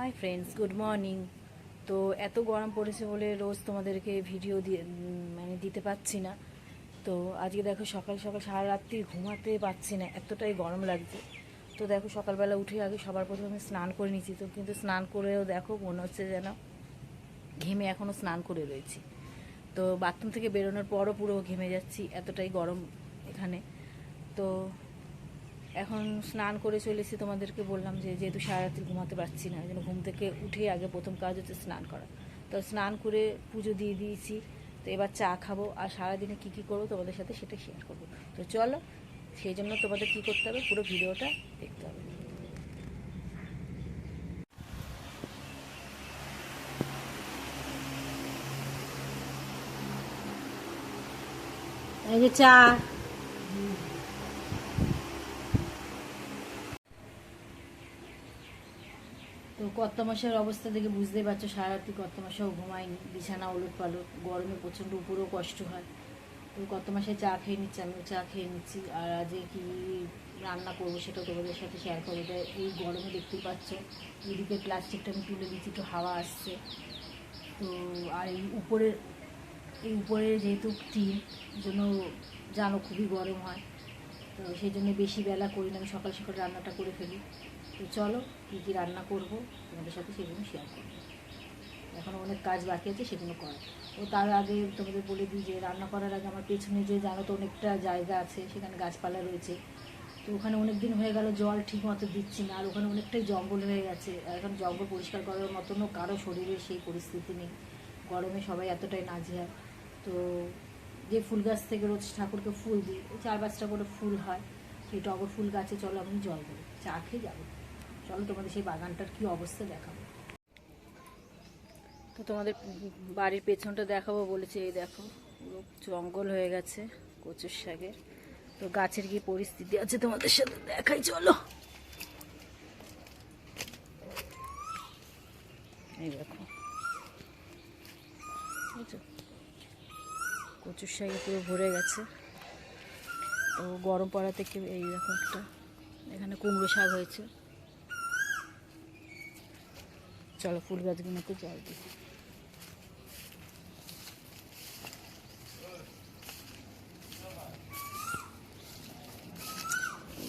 Hi friends good morning তো এত গরম পড়েছে বলে রোজ তোমাদেরকে ভিডিও দিয়ে মানে দিতে পারছি না। তো আজকে দেখো সকাল সকাল সারা রাত্রি ঘুমাতে পারছি না, এতটাই গরম লাগছে। তো দেখো সকালবেলা উঠে আগে সবার প্রথমে স্নান করে নিচ্ছি তো কিন্তু স্নান করেও দেখো মনে হচ্ছে যেন ঘেমে এখনও স্নান করে রয়েছি। তো বাথরুম থেকে বেরোনোর পরও পুরো ঘেমে যাচ্ছি, এতটাই গরম এখানে। তো এখন স্নান করে চলেছি তোমাদেরকে বললাম যে যেহেতু সারা রাত্রি ঘুমাতে পারছি না জন্য ঘুম থেকে উঠে আগে প্রথম কাজ হচ্ছে স্নান করা। তো স্নান করে পুজো দিয়ে দিয়েছি, তো এবার চা খাব। আর সারাদিনে কী কী করব তোমাদের সাথে সেটা শেয়ার করব। তো চলো, সেই জন্য তোমাদের কী করতে হবে, পুরো ভিডিওটা দেখতে হবে। এই যে চা। কর্তা মশাইয়ের অবস্থা দেখে বুঝতেই পারছ সারা রাত্রি কর্তা ঘুমায়নি, বিছানা ওলট পালট, গরমে প্রচণ্ড উপরেও কষ্ট হয়। তো কর্তা মশাই চা খেয়ে নিচ্ছে, আমিও চা খেয়ে নিচ্ছি, আর আজকে কি রান্না করব সেটা তোমাদের সাথে শেয়ার করব। তাই এই গরমে দেখতে পাচ্ছ, এদিকে প্লাস্টিকটা আমি তুলে দিচ্ছি, একটু হাওয়া আসছে। তো আর এই উপরের, এই উপরে যেহেতু টিন জন্য জানো খুবই গরম হয়। তো সেই জন্য বেশি বেলা করি না, আমি সকাল সকাল রান্নাটা করে ফেলি। তো চলো, কী কী রান্না করব তোমাদের সাথে সেগুলো শেয়ার করব। এখনও অনেক কাজ বাকি আছে, সেগুলো করার। তো তার আগে তোমাদের বলে দিই যে রান্না করার আগে আমার পেছনে যে জানো তো অনেকটা জায়গা আছে, সেখানে গাছপালা রয়েছে। তো ওখানে অনেক দিন হয়ে গেল জল ঠিক মতো দিচ্ছি না, আর ওখানে অনেকটাই জঙ্গল হয়ে গেছে। এখন জঙ্গল পরিষ্কার করার মতনও কারও শরীরে সেই পরিস্থিতি নেই। গরমে সবাই এতটাই নাজেহাল। তো যে ফুল গাছ থেকে রোজ ঠাকুরকে ফুল দিই। চার পাঁচটা করে ফুল হয়। সেই টগর ফুল গাছে চলো আমি জল দেবো। চা খেয়ে যাব। চলো তোমাদের সেই বাগানটার কি অবস্থা দেখাবো। তো তোমাদের বাড়ির পেছনটা দেখাবো বলেছে, এই দেখো, পুরো জঙ্গল হয়ে গেছে কচুর শাকের। তো গাছের কি পরিস্থিতি আছে তোমাদের সাথে দেখাই, চলো। এই দেখো। কচুর শাকে পুরো ভরে গেছে। তো গরম পড়া থেকে এই দেখো একটা, এখানে কুমড়ো শাক হয়েছে। চলো ফুল গাছগুলোতে জল দিই।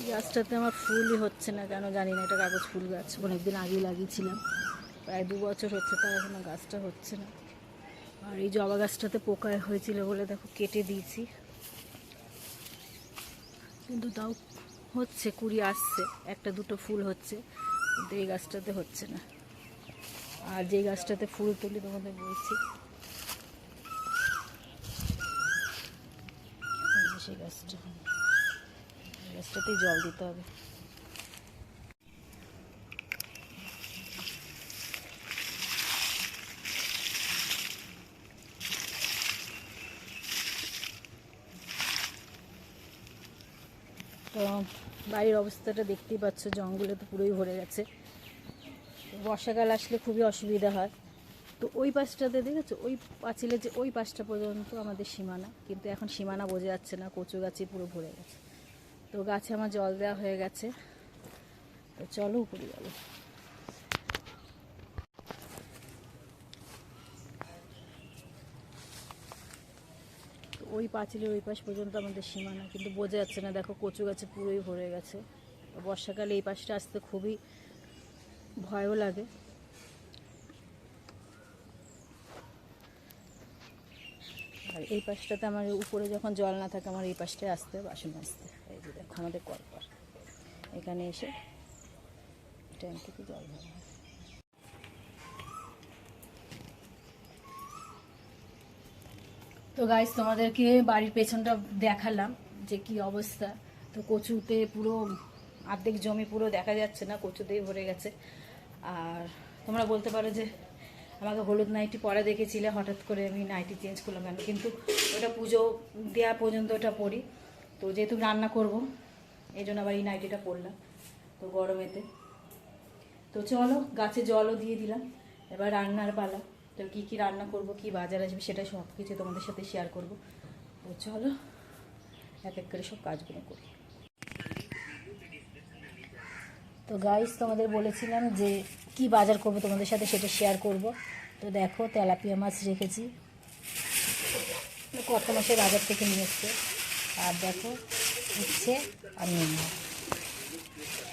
গাছটাতে আমার ফুলই হচ্ছে না, কেন জানি না, এটা কাগজ ফুল গাছ, অনেকদিন আগেই লাগিয়েছিলাম। প্রায় দু বছর হচ্ছে তার এখনও গাছটা হচ্ছে না। আর এই জবা গাছটাতে পোকা হয়েছিল বলে দেখো কেটে দিয়েছি। কিন্তু তাও হচ্ছে, কুড়ি আসছে, একটা দুটো ফুল হচ্ছে, কিন্তু এই গাছটাতে হচ্ছে না। আর যে গাছটাতে ফুল তুলি তোমাদের বলছি সেই গাছটা। গাছটাতেই জল দিতে হবে। তো বাড়ির অবস্থাটা দেখতেই পাচ্ছ, জঙ্গলে তো পুরোই ভরে গেছে। বর্ষাকাল আসলে খুবই অসুবিধা হয়। তো ওই পাশটাতে দেখেছ? ওই পাঁচিলের যে ওই পাশটা পর্যন্ত আমাদের সীমানা। কিন্তু এখন সীমানা বোঝা যাচ্ছে না, কচু গাছে পুরো ভরে গেছে। তো গাছে আমার জল দেওয়া হয়ে গেছে। তো চলো উপরে যাব। ওই পাঁচিলের ওই পাশ পর্যন্ত আমাদের সীমানা, কিন্তু বোঝা যাচ্ছে না। দেখো কচু গাছে পুরোই ভরে গেছে। বর্ষাকালে এই পাশটা আসতে খুবই ভয়ও লাগে। আর এই পাশটাতে আমার উপরে যখন জল না থাকে, আমার এই পাশটায় আসতে বাসন আসতে এই যে দেখো আমাদের কলপার। এখানে এসে ট্যাঙ্ক থেকে জল ভরা। হয় তো গাইজ তোমাদেরকে বাড়ির পেছনটা দেখালাম যে কি অবস্থা। তো কচুতে পুরো অর্ধেক জমি পুরো দেখা যাচ্ছে না, কচুতেই ভরে গেছে। আর তোমরা বলতে পারো যে আমাকে হলুদ নাইটি পরা দেখেছিলে, হঠাৎ করে আমি নাইটি চেঞ্জ করলাম কেন? কিন্তু ওটা পুজো দেওয়া পর্যন্ত ওটা পরি। তো যেহেতু রান্না করব, এই জন্য আবার এই নাইটিটা পরলাম তো গরমেতে। তো চলো, গাছে জলও দিয়ে দিলাম, এবার রান্নার পালা। তো কী কী রান্না করব, কি বাজার আসবে সেটা সব কিছু তোমাদের সাথে শেয়ার করব। তো চলো, এক এক করে সব কাজগুলো করি। তো গাইস তোমাদের বলেছিলাম যে কি বাজার করব তোমাদের সাথে সেটা শেয়ার করব। তো দেখো, তেলাপিয়া মাছ রেখেছি। কত মাসে বাজার থেকে নিয়ে এসছে। আর দেখো, উচ্ছে আর নেমা।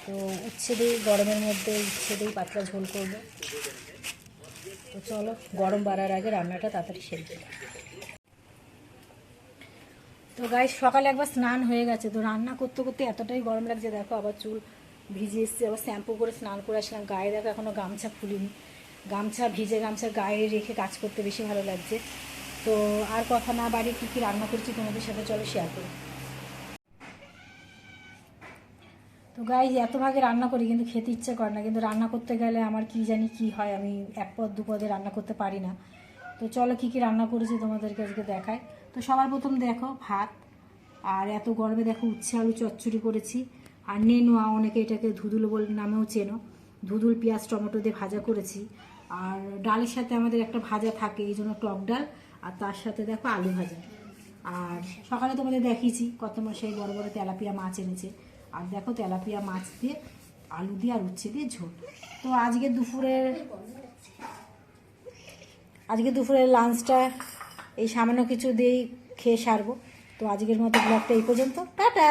তো উচ্ছে দিয়েই গরমের মধ্যে উচ্ছে দিয়েই পাতলা ঝোল করব। তো চলো, গরম বাড়ার আগে রান্নাটা তাড়াতাড়ি সেরে তো গাই সকালে একবার স্নান হয়ে গেছে, তো রান্না করতে করতে এতটাই গরম লাগছে, দেখো আবার চুল ভিজে এসছে, আবার শ্যাম্পু করে স্নান করে আসলাম। গায়ে দেখো এখনও গামছা খুলিনি গামছা ভিজে গামছা গায়ে রেখে কাজ করতে বেশি ভালো লাগছে। তো আর কথা না বাড়িয়ে কী কী রান্না করছি তোমাদের সাথে চলো শেয়ার করি। তো গাই এত ভাগে রান্না করি, কিন্তু খেতে ইচ্ছে করে না। কিন্তু রান্না করতে গেলে আমার কি জানি কি হয়, আমি এক পদ, দু পদে রান্না করতে পারি না। তো চলো কী কী রান্না করেছি তোমাদেরকে আজকে দেখাই। তো সবার প্রথম দেখো ভাত, আর এত গরমে দেখো উচ্ছে আলু চচ্চড়ি করেছি। আর নেনুয়া অনেকে এটাকে ধুদুল বল নামেও চেনো। ধুদুল, পেঁয়াজ, টমেটো দিয়ে ভাজা করেছি। আর ডালের সাথে আমাদের একটা ভাজা থাকে, এই জন্য টক ডাল। আর তার সাথে দেখো আলু ভাজা। আর সকালে তোমাদের দেখিয়েছি কত মাসে বড় বড় তেলাপিয়া মাছ এনেছে। আর দেখো তেলাপিয়া মাছ দিয়ে আলু দিয়ে আর উচ্ছে দিয়ে ঝোল। তো আজকে দুপুরের আজকে দুপুরের লাঞ্চটা এই সামান্য কিছু দিয়েই খেয়ে সারবো। তো আজকের মতো ব্লগটা এই পর্যন্ত। টাটা!